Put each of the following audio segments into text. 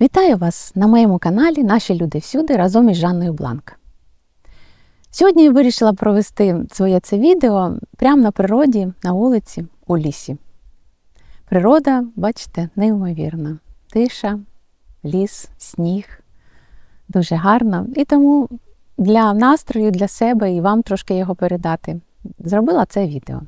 Вітаю вас на моєму каналі Наші люди всюди разом із Жанною Бланк. Сьогодні я вирішила провести своє це відео прямо на природі, на вулиці, у лісі. Природа, бачите, неймовірна. Тиша, ліс, сніг. Дуже гарно. І тому для настрою, для себе і вам трошки його передати. Зробила це відео.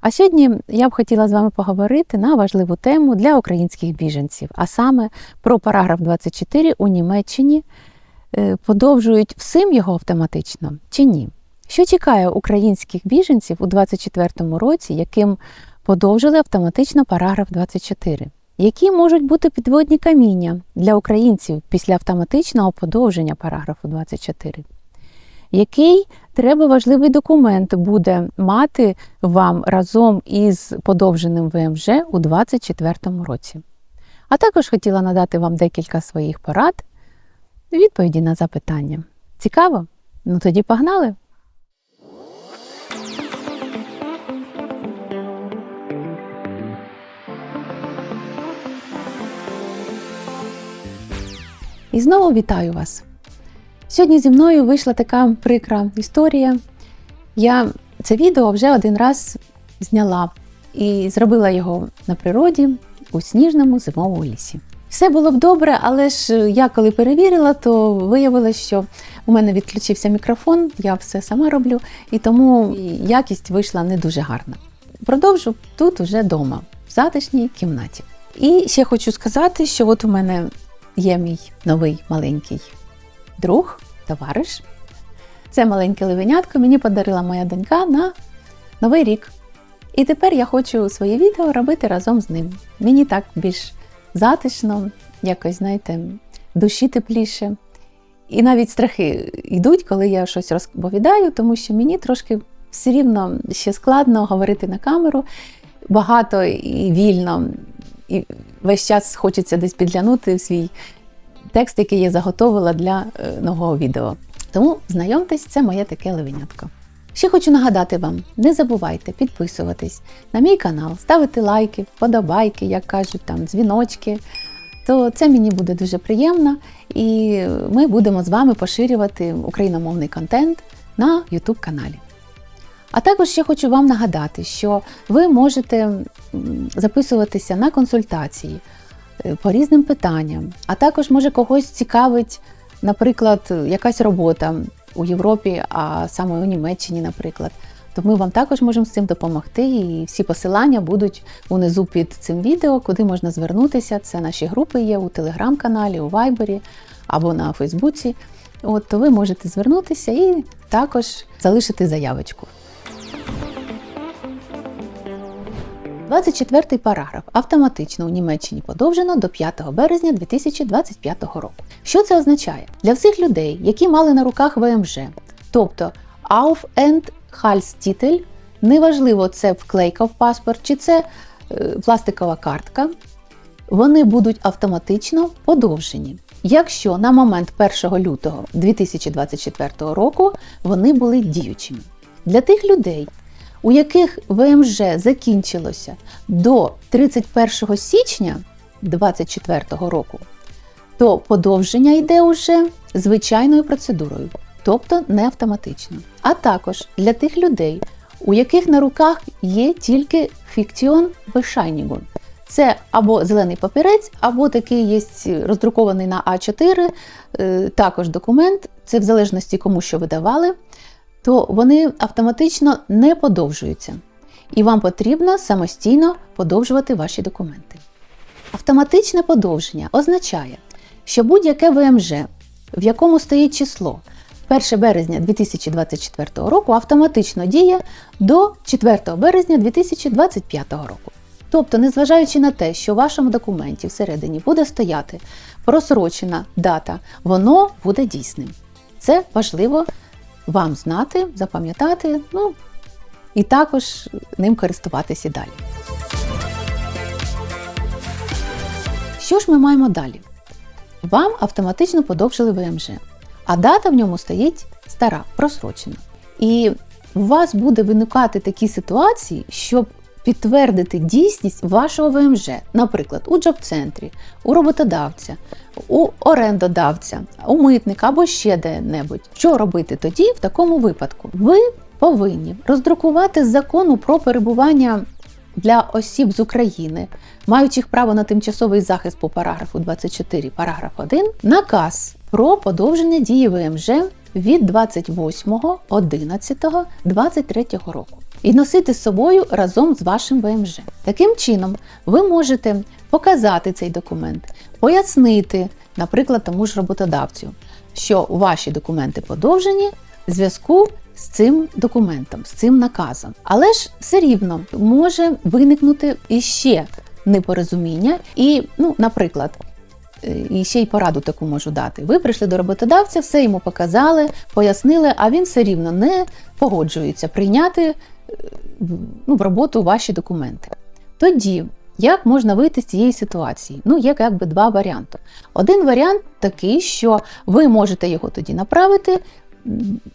А сьогодні я б хотіла з вами поговорити на важливу тему для українських біженців, а саме про параграф 24 у Німеччині. Е, Подовжують всім його автоматично чи ні? Що чекає українських біженців у 2024 році, яким подовжили автоматично параграф 24? Які можуть бути підводні каміння для українців після автоматичного подовження параграфу 24? Який треба важливий документ буде мати вам разом із подовженим ВМЖ у 2024 році? А також хотіла надати вам декілька своїх порад, відповіді на запитання. Цікаво? Ну тоді погнали! І знову вітаю вас! Сьогодні зі мною вийшла така прикра історія. Я це відео вже один раз зняла і зробила його на природі у сніжному зимовому лісі. Все було б добре, але ж я коли перевірила, то виявилося, що у мене відключився мікрофон, я все сама роблю, і тому якість вийшла не дуже гарна. Продовжу тут уже вдома, в затишній кімнаті. І ще хочу сказати, що от у мене є мій новий маленький друг, товариш. Це маленьке ливенятко мені подарила моя донька на Новий рік. І тепер я хочу своє відео робити разом з ним. Мені так більш затишно, якось, знаєте, душі тепліше. І навіть страхи йдуть, коли я щось розповідаю, тому що мені трошки все рівно ще складно говорити на камеру багато і вільно. І весь час хочеться десь підглянути в свій текст, який я заготовила для е, нового відео. Тому знайомтесь, це моє таке левенятко. Ще хочу нагадати вам: не забувайте підписуватись на мій канал, ставити лайки, вподобайки, як кажуть, там дзвіночки. То це мені буде дуже приємно, і ми будемо з вами поширювати україномовний контент на YouTube каналі. А також ще хочу вам нагадати, що ви можете записуватися на консультації по різним питанням, а також може когось цікавить, наприклад, якась робота у Європі, а саме у Німеччині, наприклад. То ми вам також можемо з цим допомогти. І всі посилання будуть унизу під цим відео, куди можна звернутися. Це наші групи є у телеграм-каналі, у Вайбері або на Фейсбуці. От, то ви можете звернутися і також залишити заявочку. 24 параграф автоматично у Німеччині подовжено до 5 березня 2025 року. Що це означає? Для всіх людей, які мали на руках ВМЖ, тобто Auf and Halstitel, неважливо, це вклейка в паспорт чи це е, пластикова картка, вони будуть автоматично подовжені. Якщо на момент 1 лютого 2024 року вони були діючими. Для тих людей, у яких ВМЖ закінчилося до 31 січня 2024 року, то подовження йде уже звичайною процедурою, тобто не автоматично. А також для тих людей, у яких на руках є тільки фіктіон Bescheinigung. Це або зелений папірець, або такий є роздрукований на А4, е, також документ, це в залежності кому що видавали то вони автоматично не подовжуються. І вам потрібно самостійно подовжувати ваші документи. Автоматичне подовження означає, що будь-яке ВМЖ, в якому стоїть число 1 березня 2024 року, автоматично діє до 4 березня 2025 року. Тобто, незважаючи на те, що в вашому документі всередині буде стояти просрочена дата, воно буде дійсним. Це важливо вам знати, запам'ятати, ну і також ним користуватися далі. Що ж ми маємо далі? Вам автоматично подовжили ВМЖ, а дата в ньому стоїть стара, просрочена. І у вас буде виникати такі ситуації, щоб підтвердити дійсність вашого ВМЖ, наприклад, у джоб-центрі, у роботодавця, у орендодавця, у митника або ще де-небудь. Що робити тоді в такому випадку? Ви повинні роздрукувати закону про перебування для осіб з України, маючих право на тимчасовий захист по параграфу 24, параграф 1, наказ про подовження дії ВМЖ від 28.11.23 року і носити з собою разом з вашим ВМЖ. Таким чином, ви можете показати цей документ, пояснити, наприклад, тому ж роботодавцю, що ваші документи подовжені в зв'язку з цим документом, з цим наказом. Але ж все рівно може виникнути іще непорозуміння, і, ну, наприклад, е, і ще й пораду таку можу дати. Ви прийшли до роботодавця, все йому показали, пояснили, а він все рівно не погоджується прийняти ну, в роботу ваші документи. Тоді, як можна вийти з цієї ситуації? Ну, є якби два варіанти. Один варіант такий, що ви можете його тоді направити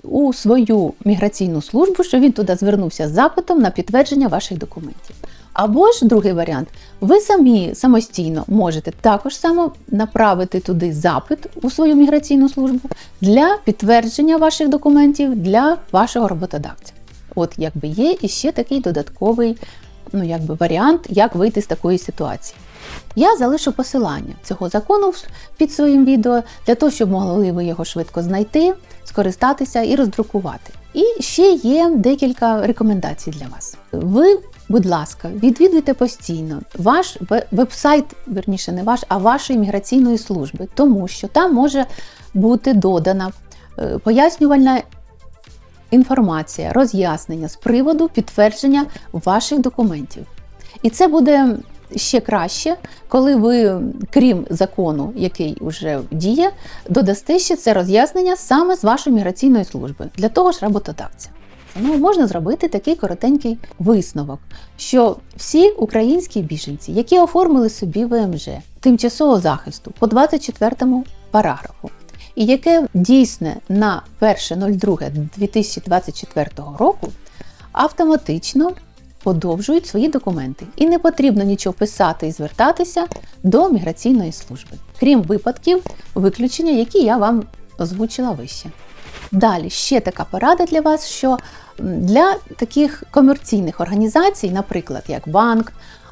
у свою міграційну службу, що він туди звернувся з запитом на підтвердження ваших документів. Або ж другий варіант, ви самі самостійно можете також само направити туди запит у свою міграційну службу для підтвердження ваших документів для вашого роботодавця. От якби є іще такий додатковий ну, якби варіант, як вийти з такої ситуації. Я залишу посилання цього закону під своїм відео для того, щоб могли ви його швидко знайти, скористатися і роздрукувати. І ще є декілька рекомендацій для вас. Ви, будь ласка, відвідуйте постійно ваш ве- веб-сайт, верніше не ваш, а вашої міграційної служби, тому що там може бути додана е, пояснювальна інформація, роз'яснення з приводу підтвердження ваших документів. І це буде ще краще, коли ви, крім закону, який вже діє, додасте ще це роз'яснення саме з вашої міграційної служби для того ж роботодавця. Ну, можна зробити такий коротенький висновок, що всі українські біженці, які оформили собі ВМЖ тимчасового захисту по 24 параграфу, і яке дійсне на 1.02.2024 року, автоматично подовжують свої документи. І не потрібно нічого писати і звертатися до міграційної служби, крім випадків виключення, які я вам озвучила вище. Далі ще така порада для вас, що для таких комерційних організацій, наприклад, як банк,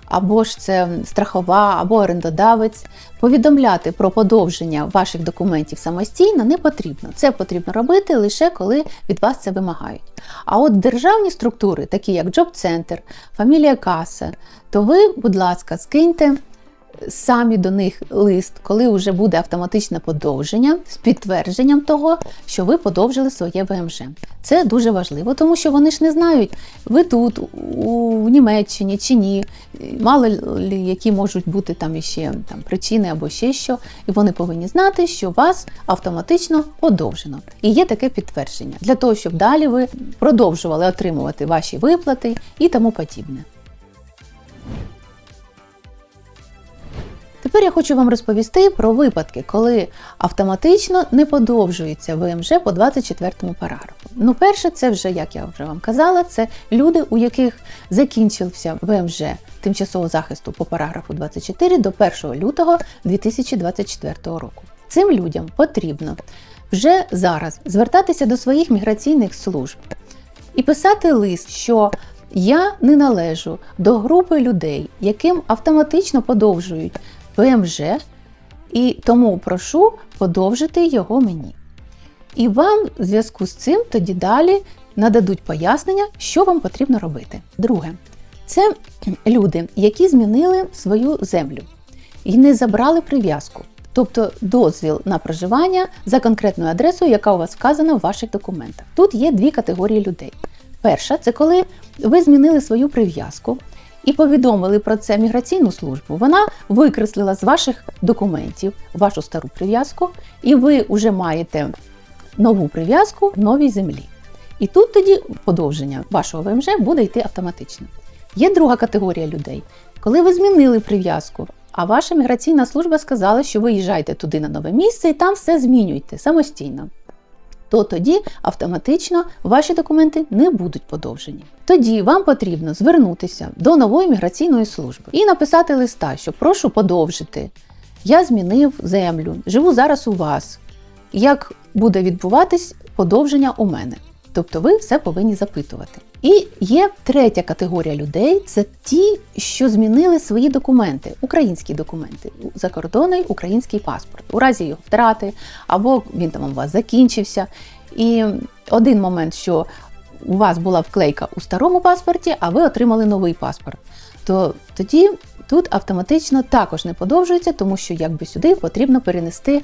або ж це страхова, або орендодавець, повідомляти про подовження ваших документів самостійно не потрібно. Це потрібно робити лише коли від вас це вимагають. А от державні структури, такі як Джоб-центр, фамілія Каса, то ви, будь ласка, скиньте самі до них лист, коли вже буде автоматичне подовження з підтвердженням того, що ви подовжили своє ВМЖ. Це дуже важливо, тому що вони ж не знають, ви тут, у Німеччині чи ні. Мало які можуть бути там іще там, причини або ще що, і вони повинні знати, що вас автоматично подовжено. І є таке підтвердження для того, щоб далі ви продовжували отримувати ваші виплати і тому подібне. Тепер я хочу вам розповісти про випадки, коли автоматично не подовжується ВМЖ по 24 параграфу. Ну, перше, це вже, як я вже вам казала, це люди, у яких закінчився ВМЖ тимчасового захисту по параграфу 24 до 1 лютого 2024 року. Цим людям потрібно вже зараз звертатися до своїх міграційних служб і писати лист, що я не належу до групи людей, яким автоматично подовжують ПМЖ, і тому прошу подовжити його мені. І вам в зв'язку з цим тоді далі нададуть пояснення, що вам потрібно робити. Друге, це люди, які змінили свою землю і не забрали прив'язку, тобто дозвіл на проживання за конкретною адресою, яка у вас вказана в ваших документах. Тут є дві категорії людей. Перша це коли ви змінили свою прив'язку і повідомили про це міграційну службу. Вона викреслила з ваших документів вашу стару прив'язку, і ви вже маєте нову прив'язку в новій землі. І тут тоді подовження вашого ВМЖ буде йти автоматично. Є друга категорія людей, коли ви змінили прив'язку, а ваша міграційна служба сказала, що ви їжджайте туди на нове місце і там все змінюйте самостійно. То тоді автоматично ваші документи не будуть подовжені. Тоді вам потрібно звернутися до нової міграційної служби і написати листа, що прошу подовжити. Я змінив землю, живу зараз у вас. Як буде відбуватись подовження у мене? Тобто ви все повинні запитувати. І є третя категорія людей це ті, що змінили свої документи, українські документи, закордонний український паспорт, у разі його втрати, або він там у вас закінчився. І один момент, що у вас була вклейка у старому паспорті, а ви отримали новий паспорт, то тоді тут автоматично також не подовжується, тому що якби сюди потрібно перенести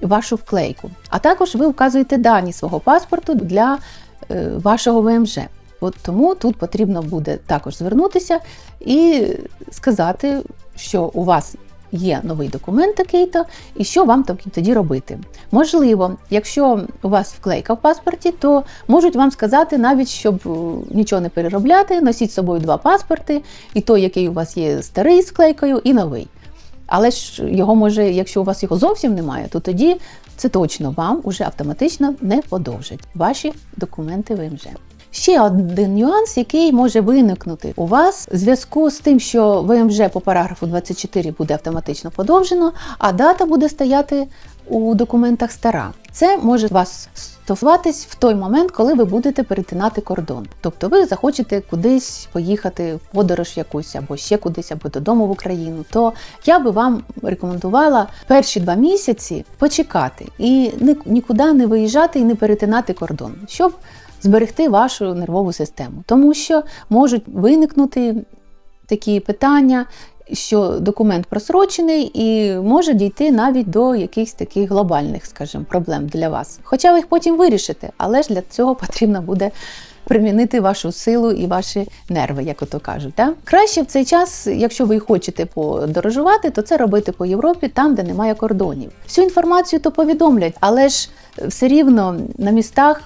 вашу вклейку. А також ви вказуєте дані свого паспорту для е, вашого ВМЖ. От тому тут потрібно буде також звернутися і сказати, що у вас є новий документ такий-то, і що вам тоді робити. Можливо, якщо у вас вклейка в паспорті, то можуть вам сказати навіть, щоб е, нічого не переробляти, носіть з собою два паспорти, і той, який у вас є старий з вклейкою, і новий. Але ж його може, якщо у вас його зовсім немає, то тоді це точно вам уже автоматично не подовжать ваші документи ВМЖ. Ще один нюанс, який може виникнути у вас в зв'язку з тим, що ВМЖ по параграфу 24 буде автоматично подовжено, а дата буде стояти у документах стара. Це може вас стосуватись в той момент, коли ви будете перетинати кордон. Тобто ви захочете кудись поїхати в подорож якусь або ще кудись, або додому в Україну. То я би вам рекомендувала перші два місяці почекати і нікуди не виїжджати і не перетинати кордон, щоб зберегти вашу нервову систему, тому що можуть виникнути такі питання, що документ просрочений і може дійти навіть до якихось таких глобальних, скажімо, проблем для вас. Хоча ви їх потім вирішите, але ж для цього потрібно буде. Примінити вашу силу і ваші нерви, як ото кажуть. Так? Краще в цей час, якщо ви хочете подорожувати, то це робити по Європі, там, де немає кордонів. Всю інформацію то повідомлять, але ж все рівно на містах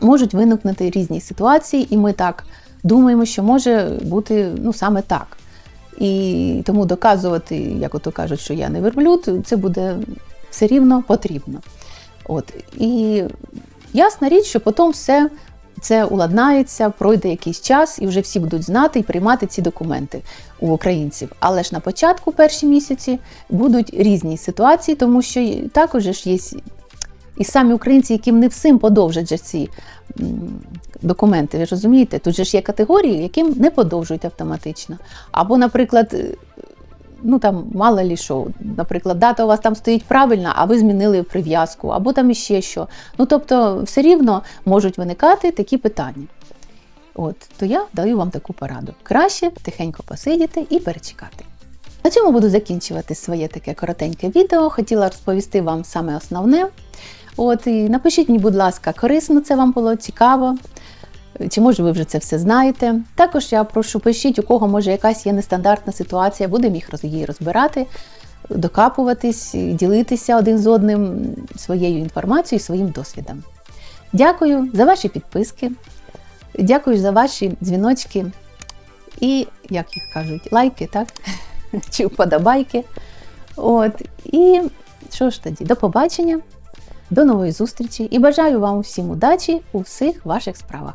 можуть виникнути різні ситуації, і ми так думаємо, що може бути ну, саме так. І тому доказувати, як ото кажуть, що я не верблюд, це буде все рівно потрібно. От. І ясна річ, що потім все це уладнається, пройде якийсь час, і вже всі будуть знати і приймати ці документи у українців. Але ж на початку, перші місяці, будуть різні ситуації, тому що також ж є і самі українці, яким не всім подовжать ці документи, ви розумієте, тут же ж є категорії, яким не подовжують автоматично. Або, наприклад, е, ну там мало лі що, наприклад, дата у вас там стоїть правильна, а ви змінили прив'язку, або там іще що. Ну тобто, все рівно можуть виникати такі питання. От, то я даю вам таку пораду. Краще тихенько посидіти і перечекати. На цьому буду закінчувати своє таке коротеньке відео. Хотіла розповісти вам саме основне. От і напишіть мені, будь ласка, корисно це вам було цікаво. Чи може ви вже це все знаєте? Також я прошу пишіть, у кого може якась є нестандартна ситуація, будемо їх її розбирати, докапуватись, ділитися один з одним своєю інформацією, своїм досвідом. Дякую за ваші підписки, дякую за ваші дзвіночки і, як їх кажуть, лайки, так? Чи вподобайки. От. І що ж тоді? До побачення! До нової зустрічі і бажаю вам всім удачі у всіх ваших справах.